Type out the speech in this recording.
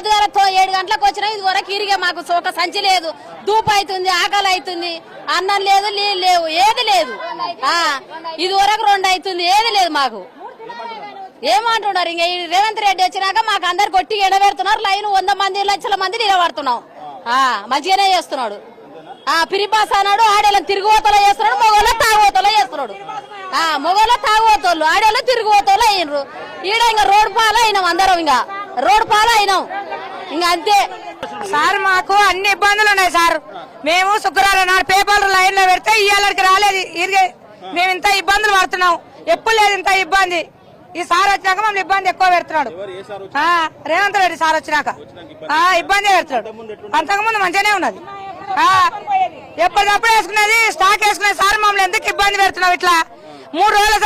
పొద్దుగాల ఏడు గంటలకు వచ్చినా ఇది వరకు ఇరిగే మాకు ఒక సంచి లేదు. దూపు అవుతుంది ఆకలి అవుతుంది. అన్నం లేదు నీళ్ళు లేవు ఏది లేదు. ఇది వరకు రెండు అవుతుంది ఏది లేదు మాకు. ఏమంటున్నారు? ఇంక రేవంత్ రెడ్డి వచ్చినాక మాకు అందరు కొట్టి ఎడబెడుతున్నారు. లైన్ వంద మంది లక్షల మంది నిలబడుతున్నాం. ఆ మంచిగానే చేస్తున్నాడు. ఆ పిరిపాస్ అన్నాడు ఆడేళ్ళ తిరుగుబోతలో చేస్తున్నాడు మొగోళ్ళ తాగుబోతలో చేస్తున్నాడు. ఆ మొగోళ్ళ తాగుబోతోళ్ళు ఆడేళ్ళు తిరుగుబోతోళ్ళు అయినరు. ఈడ ఇంకా రోడ్డు పాలు అయినాం అందరం ఇంకా. రోడ్డు పాలు అయినాం ఇంకా అంతే సార్ మాకు అన్ని ఇబ్బందులు ఉన్నాయి సార్. మేము శుక్రవారం నాడు పేపర్లు లైన్లో పెడితే ఇయ్యాలకి రాలేదు. ఇరిగే మేము ఇంత ఇబ్బందులు పడుతున్నాం. ఎప్పుడు లేదు ఇంత ఇబ్బంది. ఈ సార్ వచ్చినాక మమ్మల్ని ఇబ్బంది ఎక్కువ పెడుతున్నాడు. రేవంత్ రెడ్డి సార్ వచ్చినాక. ఇబ్బంది పెడుతున్నాడు. అంతకుముందు మంచిగానే ఉన్నది. ఎప్పటికప్పుడు వేసుకునేది స్టాక్ వేసుకునేది సార్ మమ్మల్ని ఎందుకు ఇబ్బంది పెడుతున్నావు ఇట్లా? మూడు రోజులు